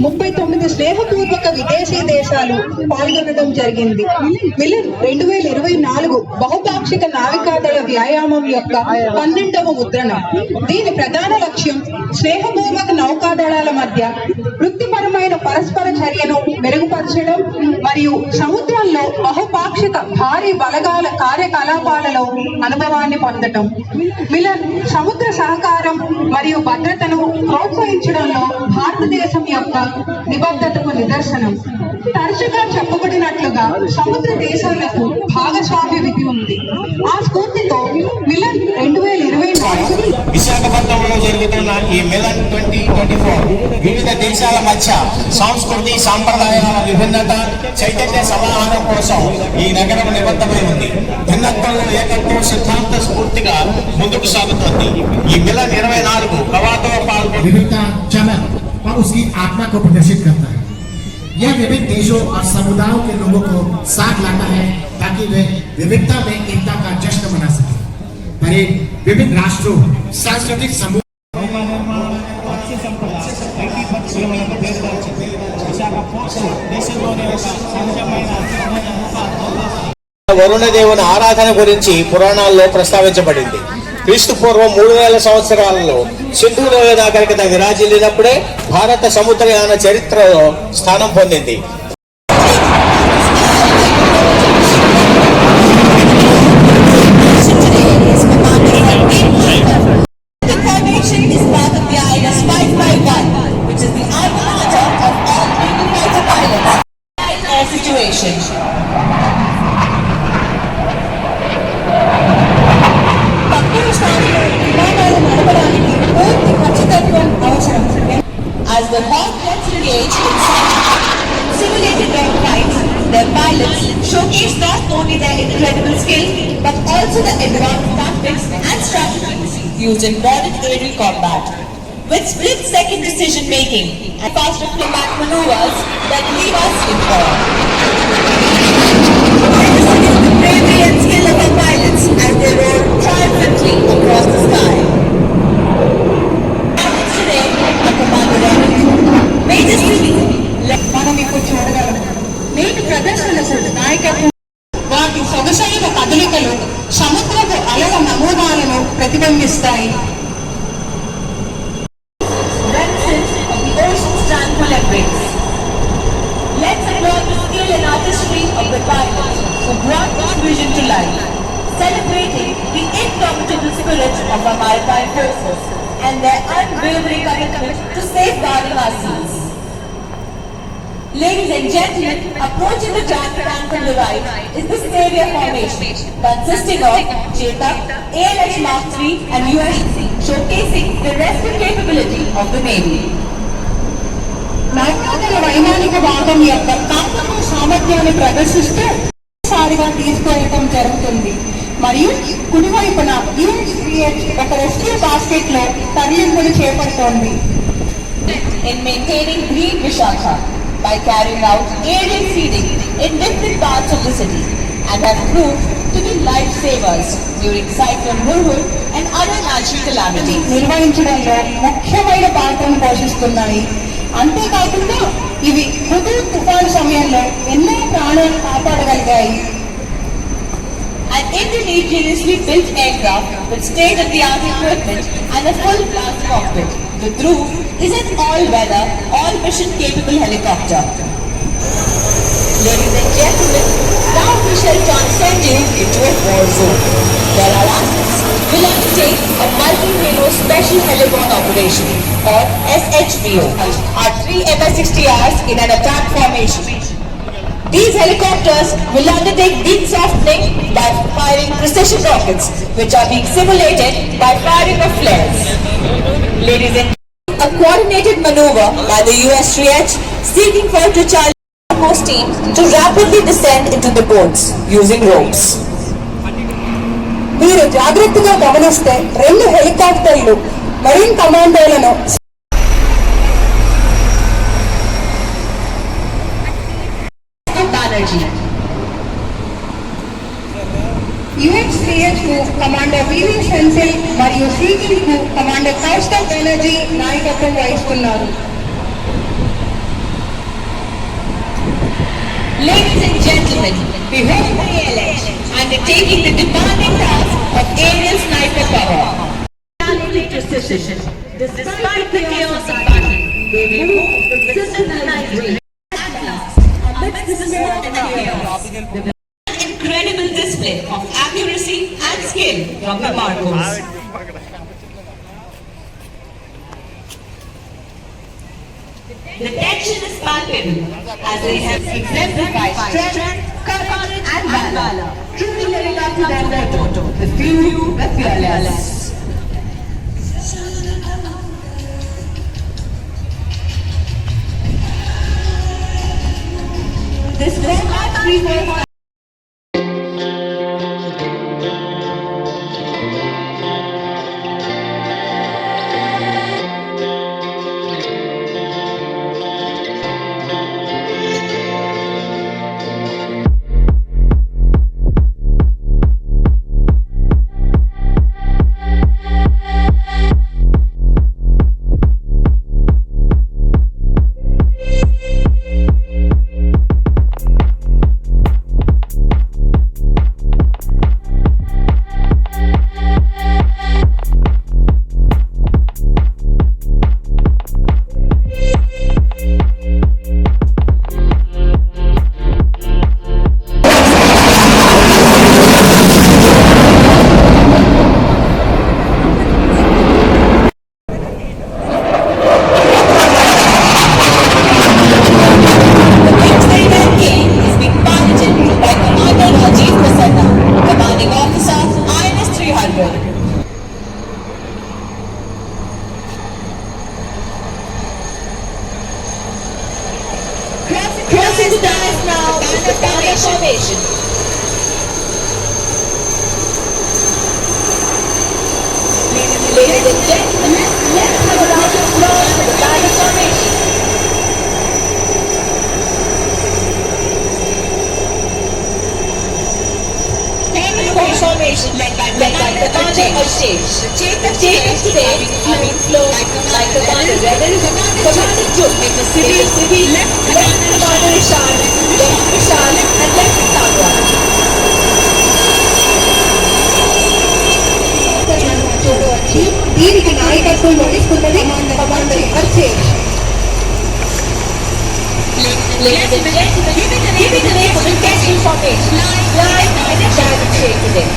ముప్పై తొమ్మిది స్నేహపూర్వక విదేశీ దేశాలు పాల్గొనడం జరిగింది. మిలన్ రెండు వేల ఇరవై నాలుగు బహుపాక్షిక నావికాదళ వ్యాయామం యొక్క పన్నెండవ ముద్రణ దీని ప్రధాన లక్ష్యం స్నేహపూర్వక నౌకాదళాల మధ్య వృత్తిపరమైన పరస్పర చర్యను మెరుగుపరచడం మరియు సముద్రంలో బహుపాక్షిక భారీ బలగాల కార్యకలాపాలలో అనుభవాన్ని పొందటం. మిలన్ సముద్ర సహకారం మరియు భద్రతను ప్రోత్సహించడంలో భారతదేశం యొక్క నిబద్ధతకు నిదర్శనం. తరచుగా చెప్పబడినట్లుగా సముద్ర దేశాలకు భాగస్వామ్య విధి ఉంది ఆ స్ఫూర్తితో మిలన్ రెండు వేల ఇరవై నాలుగు విశాఖపట్నంలో జరుగుతున్న ఈ మిలన్ ట్వంటీ ట్వంటీ ఫోర్ వివిధ దేశాల మధ్య సంస్కృతి సాంప్రదాయాల విభిన్నత చైతన్య సమాహారం కోసం ఈ నగరం నిబద్ధమై ఉంది భిన్నత్వంలో ఏకత్వం సిద్ధాంత స్ఫూర్తిగా ముందుకు సాగుతోంది ఈ మిలన్ ఇరవై నాలుగు కవాతో పాల్గొని विविधता चमक और उसकी आत्मा को प्रदर्शित करता है यह विभिन्न देशों और समुदायों के लोगों को साथ लाता है ताकि वे विविधता में एकता का जश्न मना सके परेड विभिन्न राष्ट्रों सांस्कृतिक समूह వరుణదేవుని ఆరాధన గురించి పురాణాల్లో ప్రస్తావించబడింది క్రీస్తు పూర్వం మూడు వేల సంవత్సరాలలో సింధు లోయ దగ్గరికి రాజీ లేనప్పుడే భారత సముద్రయాన చరిత్రలో స్థానం పొందింది. skill but also the advanced tactics and strategies used in modern aerial combat. With split second decision making and fast diplomat maneuvers that leave us in awe. This the bravery and skill of our pilots as they roar triumphantly across the sky. Commander Major let his time. The Ocean Strand Olympics. Let's applaud the skill and artistry of the pilots who brought this vision to life, celebrating the indomitable spirit of our maritime forces and their unwavering commitment to safeguarding our seas. Ladies and gentlemen, approaching the diaphragm from the right is the Savior Formation, consisting of Chetak, ALH Mark III and USC, showcasing the rescue capability of the Navy. నౌకాదళ వైమానిక భాగం యొక్క తాత్విక సామర్థ్యాన్ని ప్రదర్శిస్తూ సారిగా తీసుకెళ్ళడం జరుగుతుంది మరియు కుడివైపున యుఎస్పిహెచ్ ఒక రెస్క్యూ బాస్కెట్లో తరలింపులు చేపడుతోంది in maintaining Green Vishaka by carrying out aerial feeding in different parts of the city and have proved to be lifesavers during Cyclone Hurhur and other natural calamities. నిర్వహించడంలో ముఖ్యమైన పాత్రను పోషిస్తున్నాయి అంతేకాకుండా ఇవి హుదూ తుఫాను సమయంలో ఎన్నో ప్రాణాలు కాపాడగలిగాయి An indigenously built aircraft with state-of-the-art equipment and a full blast cockpit. The Dhruv is an all-weather, all-mission capable helicopter. Ladies and gentlemen, now we shall transcend you into a war zone. Where our assets will undertake a multi-halo special heliborne operation or SHVO. Our three MS-60Rs in an attack formation. These helicopters will undertake beam softening by firing precision rockets, which are being simulated by firing of flares. Ladies and a coordinated maneuver by the US 3H seeking for to challenge most team to rapidly descend into the boats using ropes. మీరు జాగ్రత్తగా గమనిస్తే రెండు హెలికాప్టర్లు marine కమాండోలను Banerjee. యుఎస్సిహెచ్ కు commander వివి సెన్సిల్ మరియు సికి కు కమాండర్ కౌస్తవ్ బెనర్జీ నాయకత్వం వహిస్తున్నారు Ladies and gentlemen, behold the ALH undertaking the demanding task of aerial sniper cover. Precision. Despite the chaos of battle, they remove the systematic skill from the tension is palpable as they have exemplified strength, courage, and valor. Truly living up to their motto, the few, the fearless. This combat free X-Rated INS shape today.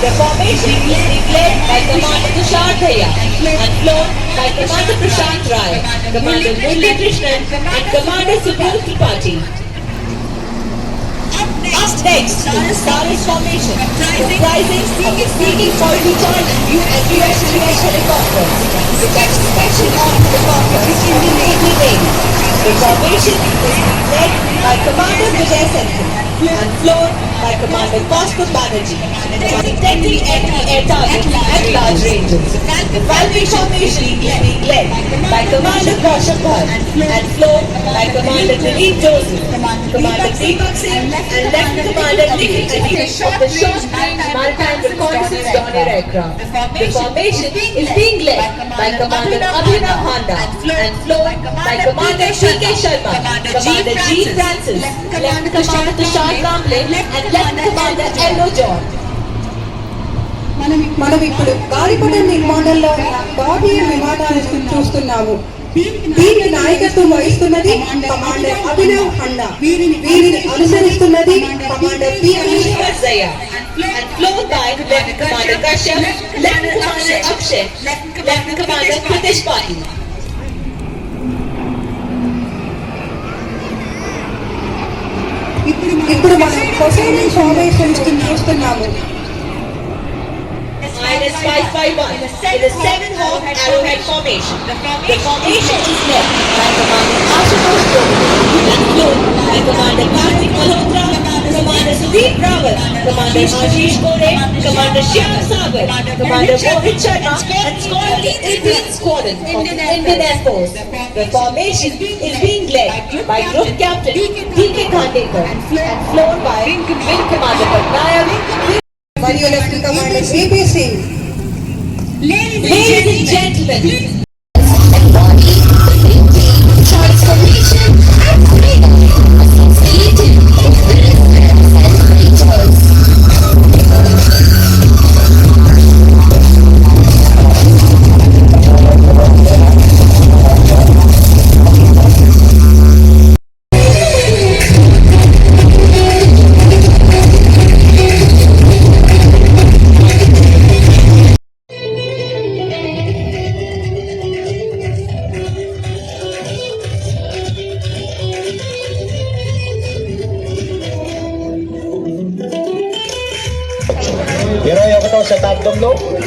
The formation is led by Commander Tushar Dhaya and flown by Commander Prashant Rai, Commander Murli Krishnan and Commander Subhash Tripathi. Next is Saris formation, comprising of the Seeking 42 charge and US US helicopters, which are special armed helicopters in the Navy wing. The formation is being led by Commander Vijay Senthil and flown by Commander Kaustuv Banerjee, detecting anti-air targets at large ranges. The Falcon formation is being led by Commander Kaushal Bhatt and flown by Commander Dilip Joseph, Commander Deepak Singh and Lieutenant Commander Nikhil Adib of the short-range maritime reconnaissance Dornier aircraft. The formation is being led by Commander Abhinav Handa and flown by Commander C.K. Sharma, Commander G. Francis, Lieutenant Commander Tushar Kamble and Lieutenant Commander L.O. John. మనం మనం ఇప్పుడు గాలిపటం నిర్మాణంలో బాబీయ విమానాలను చూస్తున్నాము దీనికి నాయకత్వం వహిస్తున్నది commander Abhinav Handa వీరిని అనుసరిస్తున్నది commander P Zaya and flown by Lieutenant Commander Kashyap, Lieutenant Commander Akshay, Lieutenant Commander Pritesh Patil. ఇప్పుడు మనం పొసైడన్ ఫార్మేషన్ చూస్తున్నాము Minus 551 in the 7 Hawk Arrowhead formation. The formation is led by Commander Ashutosh Joshi and flown by Commander Kartik Malhotra, Commander Sudeep Rawat, Commander Ashish Gore, Commander Shyam Commander, Commander and the Indian squadron Indian Air Force. The formation is being led by Group Captain D.K. Khandekar and flown by Wing Commander Patnayak, Ladies and gentlemen,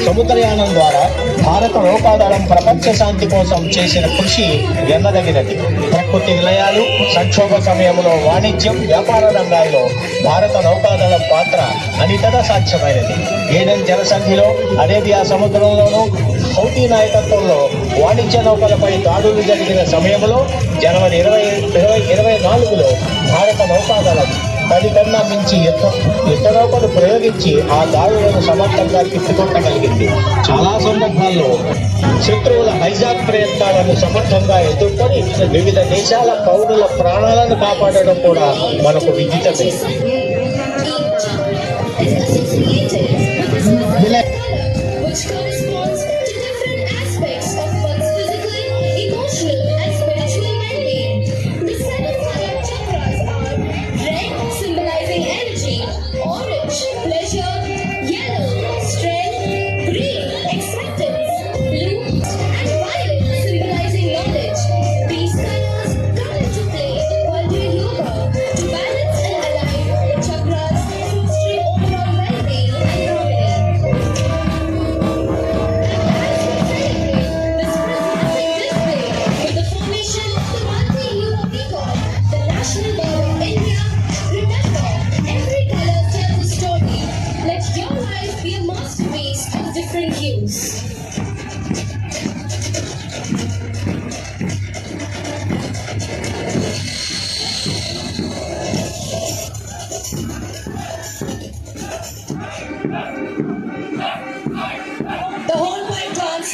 సముద్రయానం ద్వారా భారత నౌకాదళం ప్రపంచ శాంతి కోసం చేసిన కృషి ఎన్నదగినది. ప్రకృతి నిలయాలు సంక్షోభ సమయంలో వాణిజ్యం వ్యాపార రంగాల్లో భారత నౌకాదళం పాత్ర అనితర సాధ్యమైనది ఏడెన్ జలసంధిలో అరేబియా సముద్రంలోనూ హౌతీ నాయకత్వంలో వాణిజ్య నౌకలపై దాడులు జరిగిన సమయంలో జనవరి ఇరవై ఇరవై ఇరవై నాలుగులో భారత నౌకాదళం పదికన్నా మించి ఎక్కడో ఒకటి ప్రయోగించి ఆ దాడులను సమర్థంగా తిప్పికొట్టగలిగింది చాలా సందర్భాల్లో శత్రువుల హైజాక్ ప్రయత్నాలను సమర్థంగా ఎదుర్కొని వివిధ దేశాల పౌరుల ప్రాణాలను కాపాడడం కూడా మనకు విదితమే.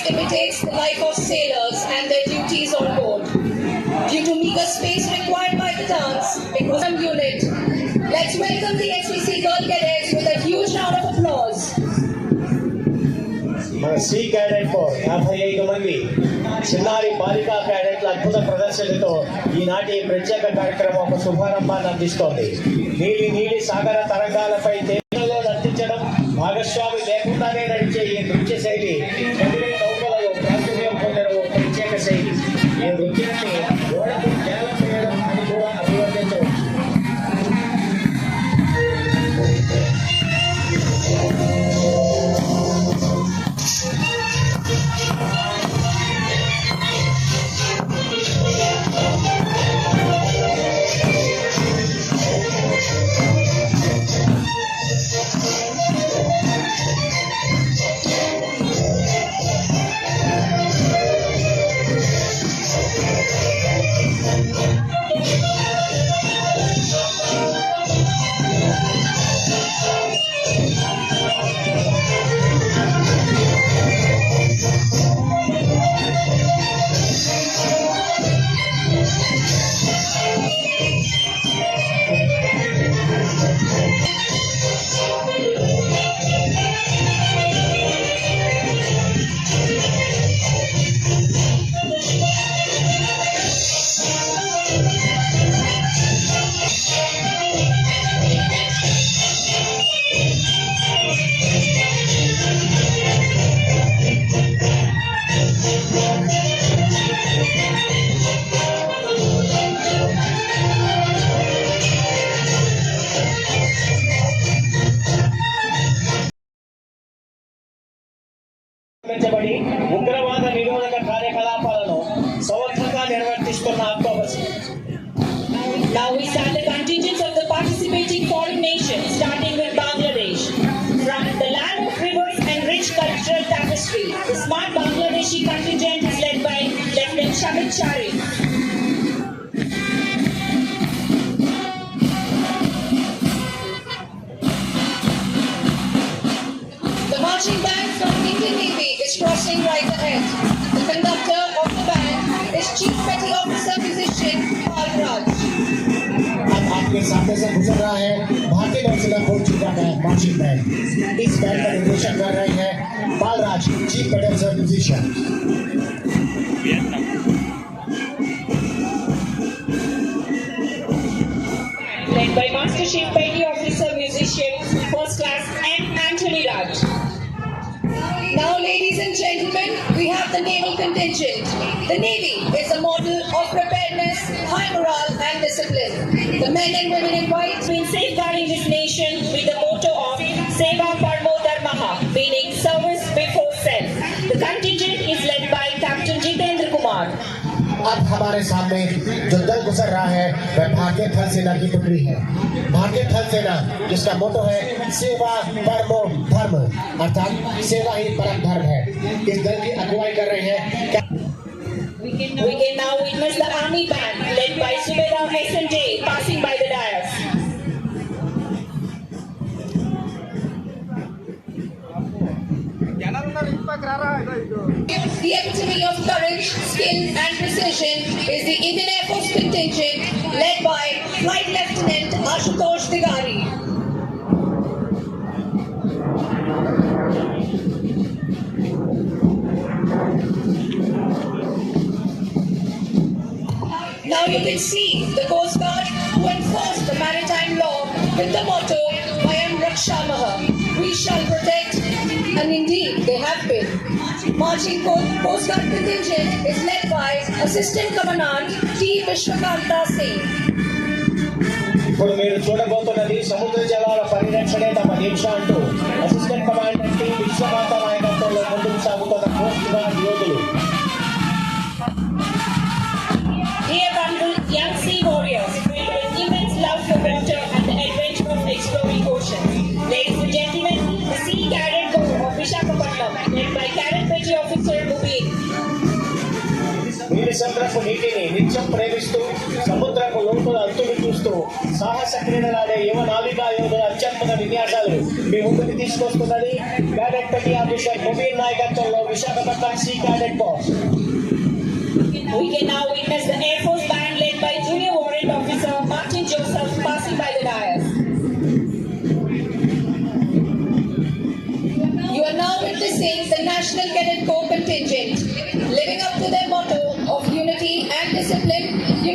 Imitates the life of sailors and their duties on board. Due to meager space required by the dance, it was a unit. Let's welcome the SPC Girl Cadets with a huge round of applause. మన sea cadet four యాభై ఐదు మంది చిన్నారి బాలికా క్యాడెట్ల అద్భుత ప్రదర్శనతో ఈనాటి ప్రత్యేక కార్యక్రమం ఒక శుభారంభాన్ని అందిస్తోంది నీలి నీలి సాగర తరంగాలపై తేజలో నర్తించడం భాగస్వామి Now we start the contingents of the participating foreign nations, starting with Bangladesh. From the land of rivers and rich cultural tapestry, the smart Bangladeshi contingent is led by Lieutenant Shamit The marching band from Indian Navy is crossing right ahead. सामने से गुजर रहा है भारतीय नौसेना फौजी का band marching band इस बैंड का निर्देशन कर रहे हैं Balraj chief petty musician by Master Chief Petty Officer Musician First Class M. Anthony Raj. Now, ladies and gentlemen, we have the naval contingent. The Navy is a model of preparedness, high morale, and discipline. The men and women in have been safeguarding this nation with the motto of Seva Parmo Dharmaha, meaning service before self. The contingent is led by Captain Jitendra Kumar. अब हमारे सामने जो दल गुजर रहा है वह भारतीय थल सेना की टुकड़ी है भारतीय थल सेना जिसका मोटो है सेवा परमो धर्म अर्थात सेवा ही परम धर्म है इस दल की अगुवाई कर रहे हैं We can now witness the army band led by Subedar SNJ passing by the dais. The epitome of courage, skill, and precision is the Indian Air Force contingent led by Flight Lieutenant Ashutosh Tigari. Now you can see the Coast Guard who enforce the maritime law with the motto Mayam Rakshamaha, we shall protect, and indeed they have been. Marching Co- Coast Guard contingent is led by Assistant Commandant T. Vishwakanta Singh. ఇప్పుడు మీరు చూడబోతున్నది సముద్ర జలాల పరిరక్షణే తమ దీక్ష అంటూ assistant commandant T Viswanatha నాయకత్వంలో ముందుకు సాగుతున్న coast guard యోధులు నీలి సముద్రపు నీటిని నిత్యం ప్రేమిస్తూ సముద్రపు లోతుల అంతులు చూస్తూ సాహస క్రీడలాడే యువ నావికా యోధుల అత్యద్భుత విన్యాసాలు మీ ముందుకు తీసుకొస్తున్నది క్యాడెట్ పెట్టి ఆఫీసర్ ముబీన్ నాయకత్వంలో Visakhapatnam see cadet boss We can now witness the Air Force band led by Junior Warrant Officer Martin Joseph passing by the dais. You are now witnessing the National Cadet Corps contingent. Living up to their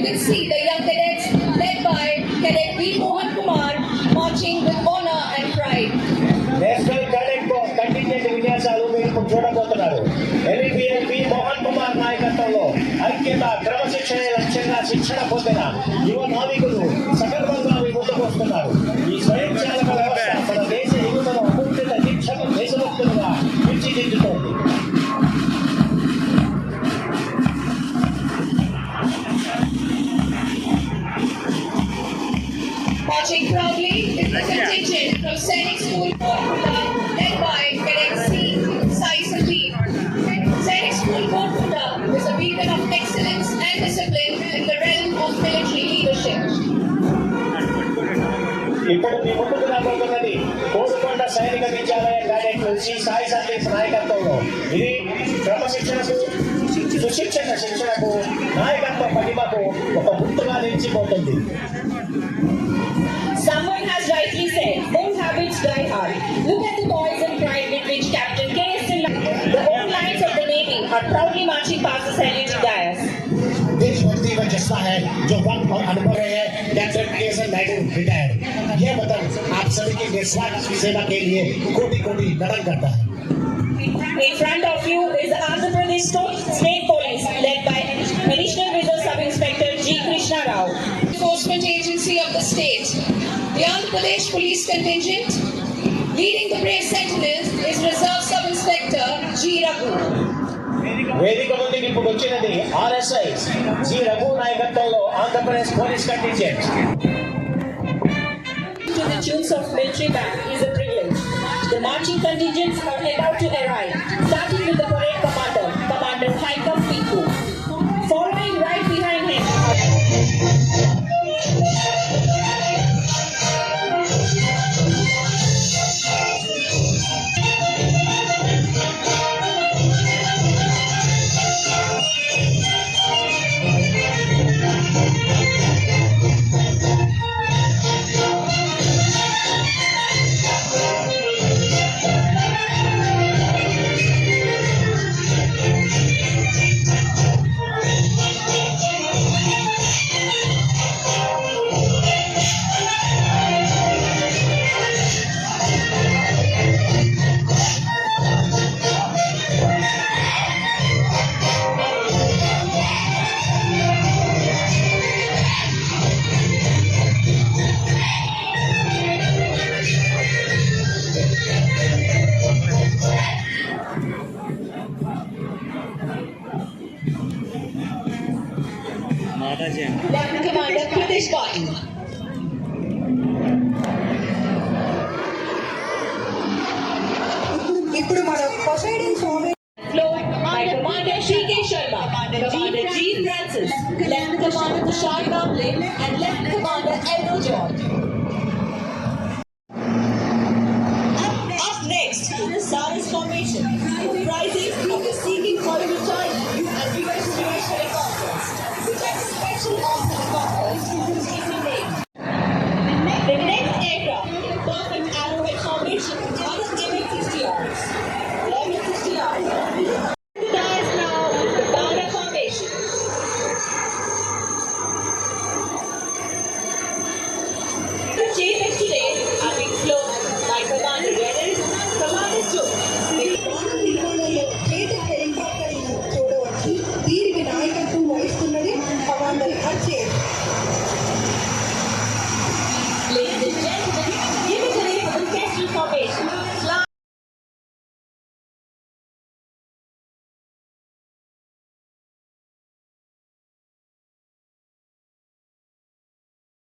you can see the young cadets led by Cadet B Mohan Kumar marching with honor and pride. National Cadet Corps contingent Vinyasalu Pujora Kotra. ఇప్పుడు మీ ముందుకు రాబోతున్నది కోరుకొండ సైనిక విద్యాలయ క్యాడెట్లు శ్రీ సాయి సందీప్ నాయకత్వంలో ఇది క్రమశిక్షణకు సుశిక్షణ శిక్షణకు నాయకత్వ పటిమకు ఒక గుర్తుగా నిలిచిపోతుంది Someone has rightly said, old habits die hard. Look at the poise and pride with which Captain K.S. The old lines of the Navy are proudly marching past the saluting dais. देशभक्ति का जज्बा है जो वक्त और अनुभव रहे हैं कैप्टन के एस नायडू रिटायर्ड यह वतन आप सभी की निस्वार्थ सेवा के लिए कोटि कोटि नमन करता है In front of you is the Andhra Pradesh State Police led by Additional Reserve Sub Inspector G. Krishna Rao. Enforcement agency of the state. The Andhra Pradesh Police contingent leading the brave sentinels is Reserve Sub Inspector G. Raghu. వేదిక ముందుకు ఇప్పుడు వచ్చినది RSI G Raghu నాయకత్వంలో Andhra Pradesh police contingent To the tunes of military band is a privilege. The marching contingents are about to arrive, starting with the parade Rajan. One Commander Pradesh Patil. Let's put Swami Float Commander Sharma, Commander Francis, Left Commander Tushar Kamble, and Left Commander Elno George. Thank you.